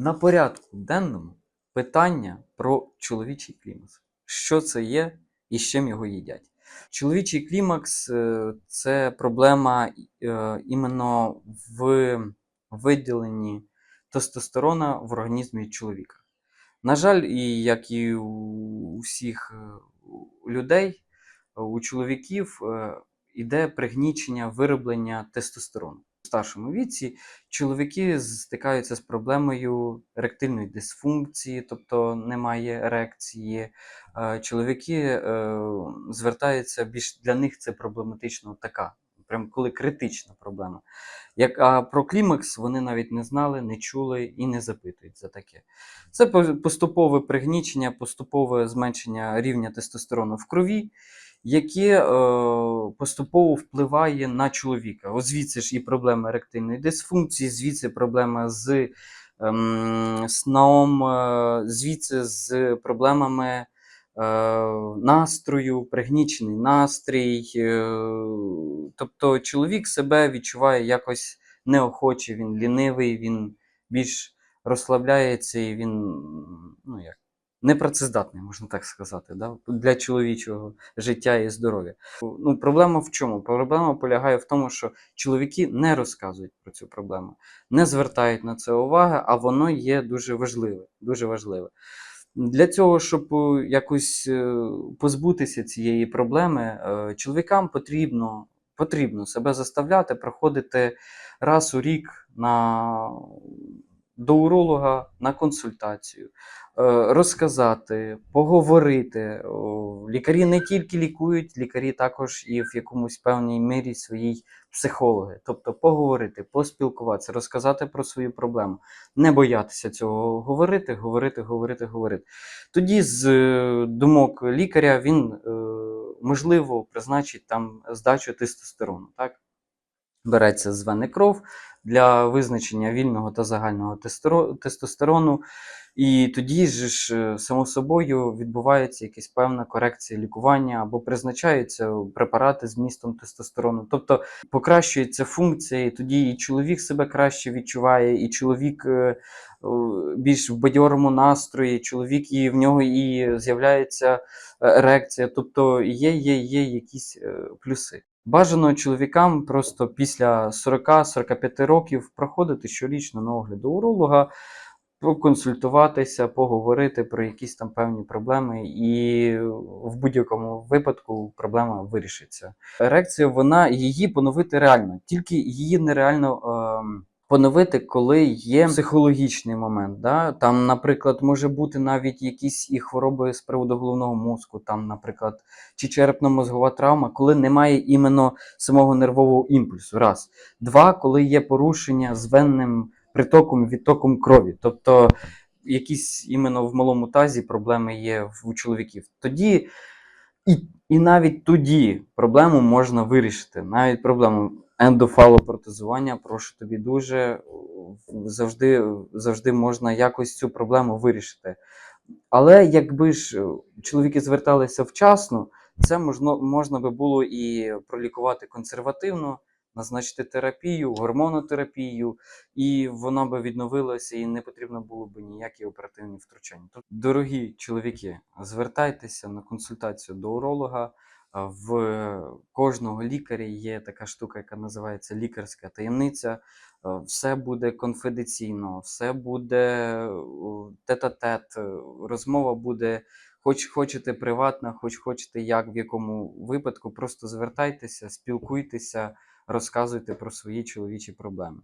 На порядку денному питання про чоловічий клімакс. Що це є і з чим його їдять? Чоловічий клімакс е, це проблема е, іменно в виділенні тестостерона в організмі чоловіка. На жаль, і як і у всіх е, людей, у чоловіків іде пригнічення вироблення тестостерону. Старшому віці чоловіки стикаються з проблемою еректильної дисфункції, тобто немає ерекції. Е, Чоловіки е, звертаються більш для них це проблематично така, прям коли критична проблема. Як, а про клімакс вони навіть не знали, не чули і не запитують за таке. Це по- поступове пригнічення, поступове зменшення рівня тестостерону в крові, яке поступово впливає на чоловіка. Ось звідси ж і проблема еректильної дисфункції, звідси проблема з ем, сном, е, звідси з проблемами е, настрою, пригнічений настрій. Е, тобто чоловік себе відчуває якось неохоче, він лінивий, він більш розслабляється і він ну, як, непрацездатний, можна так сказати, да? для чоловічого життя і здоров'я. Ну, проблема в чому? Проблема полягає в тому, що чоловіки не розказують про цю проблему, не звертають на це уваги, а воно є дуже важливе. Дуже важливе. Для цього, щоб е, якось е, позбутися цієї проблеми, е, чоловікам потрібно, потрібно себе заставляти проходити раз у рік на, до уролога на консультацію, розказати, поговорити. Лікарі не тільки лікують, лікарі також і в якомусь певній мірі своїй психологи. Тобто поговорити, поспілкуватися, розказати про свою проблему, не боятися цього говорити, говорити, говорити, говорити. Тоді з е, думок лікаря він е, можливо призначить там здачу тестостерону. Так? Береться з вени кров для визначення вільного та загального тестостерону. І тоді ж, е, само собою відбувається якась певна корекція лікування або призначаються препарати з містом тестостерону. Тобто покращується функція, і тоді і чоловік себе краще відчуває, і чоловік е, більш в бадьорому настрої, чоловік і в нього і з'являється е, ерекція. Тобто є, є, є якісь плюси. Бажано чоловікам просто після 40-45 років проходити щорічно на огляд до уролога, проконсультуватися, поговорити про якісь там певні проблеми, і в будь-якому випадку проблема вирішиться. Ерекція, вона її поновити реально, тільки її нереально. ем, Поновити, коли є психологічний момент. Да? Там, наприклад, може бути навіть якісь і хвороби з приводу головного мозку, там, наприклад, чи черепно-мозгова травма, коли немає іменно самого нервового імпульсу. Раз. Два, коли є порушення з венним притоком, відтоком крові. Тобто якісь іменно в малому тазі проблеми є у чоловіків. Тоді і, і навіть тоді проблему можна вирішити. Навіть проблему ендофалопротезування, прошу тобі дуже, завжди, завжди можна якось цю проблему вирішити. Але якби ж е, чоловіки зверталися вчасно, це можна, можна би було і пролікувати консервативно, назначити терапію, гормонотерапію, і вона би відновилася, і не потрібно було б ніякі оперативні втручання. Дорогі чоловіки, звертайтеся на консультацію до уролога. В кожного лікаря є така штука, яка називається лікарська таємниця. Е, Все буде конфіденційно, все буде о, тет-а-тет, е, розмова буде, хоч хочете приватна, хоч хочете як, в якому випадку, просто звертайтеся, спілкуйтеся, розказуйте про свої чоловічі проблеми.